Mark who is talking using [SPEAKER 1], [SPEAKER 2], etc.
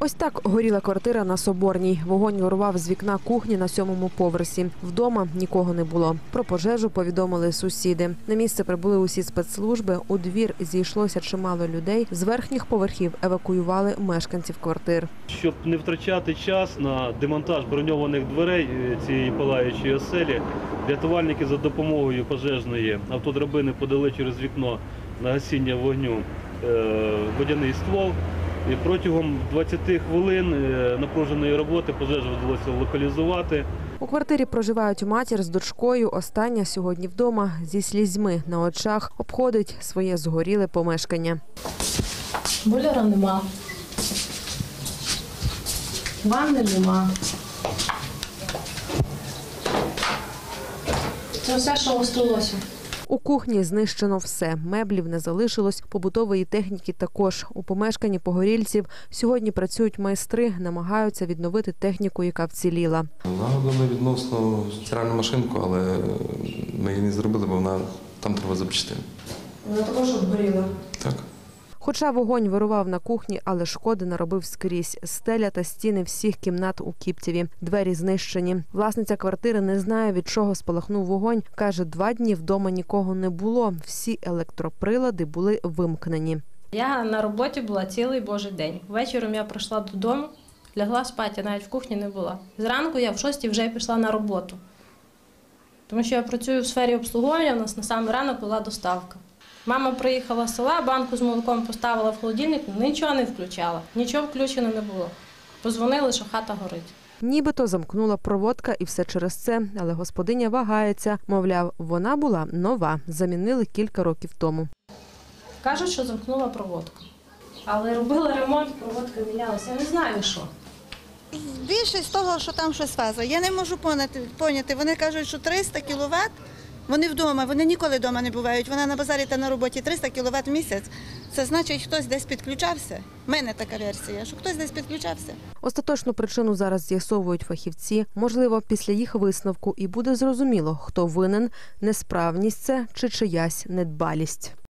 [SPEAKER 1] Ось так горіла квартира на Соборній. Вогонь вирував з вікна кухні на сьомому поверсі. Вдома нікого не було. Про пожежу повідомили сусіди. На місце прибули усі спецслужби. У двір зійшлося чимало людей. З верхніх поверхів евакуювали мешканців квартир.
[SPEAKER 2] Щоб не втрачати час на демонтаж броньованих дверей е, цієї палаючої оселі, рятувальники за допомогою пожежної автодрабини подали через вікно на гасіння вогню е, водяний ствол. І протягом 20 хвилин е, напруженої роботи пожежу вдалося локалізувати.
[SPEAKER 1] У квартирі проживають матір з дочкою. Остання сьогодні вдома зі слізьми на очах обходить своє згоріле помешкання.
[SPEAKER 3] Бойлера нема. Ванни нема. Це все, що осталося.
[SPEAKER 1] У кухні знищено все. Меблів не залишилось, побутової техніки також. У помешканні погорільців сьогодні працюють майстри, намагаються відновити техніку, яка вціліла.
[SPEAKER 4] Налагодили відносно стиральну машинку, але ми її не зробили, бо вона там треба запчастини.
[SPEAKER 1] Вона також обгоріла.
[SPEAKER 4] Так.
[SPEAKER 1] Хоча вогонь вирував на кухні, але шкоди наробив скрізь. Стеля та стіни всіх кімнат у Кіпцеві. Двері знищені. Власниця квартири не знає, від чого спалахнув вогонь. Каже, два дні вдома нікого не було. Всі електроприлади були вимкнені.
[SPEAKER 3] Я на роботі була цілий божий день. Вечором я прийшла додому, лягла спати, навіть в кухні не була. Зранку я в шостій вже пішла на роботу. Тому що я працюю в сфері обслуговування, у нас на самий ранок була доставка. Мама приїхала з села, банку з молоком поставила в холодильник, нічого не включала, нічого включено не було. Позвонили, що хата горить.
[SPEAKER 1] Нібито замкнула проводка і все через це, але господиня вагається. Мовляв, вона була нова, замінили кілька років тому.
[SPEAKER 3] Кажуть, що замкнула проводку. Але робила ремонт, проводка мінялася. Я не знаю що.
[SPEAKER 5] Більшість того, що там щось фаза. Я не можу поняти. Вони кажуть, що 300 кВт, вони вдома, вони ніколи вдома не бувають. Вона на базарі та на роботі 300 кВт в місяць. Це значить, хтось десь підключався. У мене така версія, що хтось десь підключався.
[SPEAKER 1] Остаточну причину зараз з'ясовують фахівці. Можливо, після їх висновку і буде зрозуміло, хто винен, несправність це чи чиясь недбалість.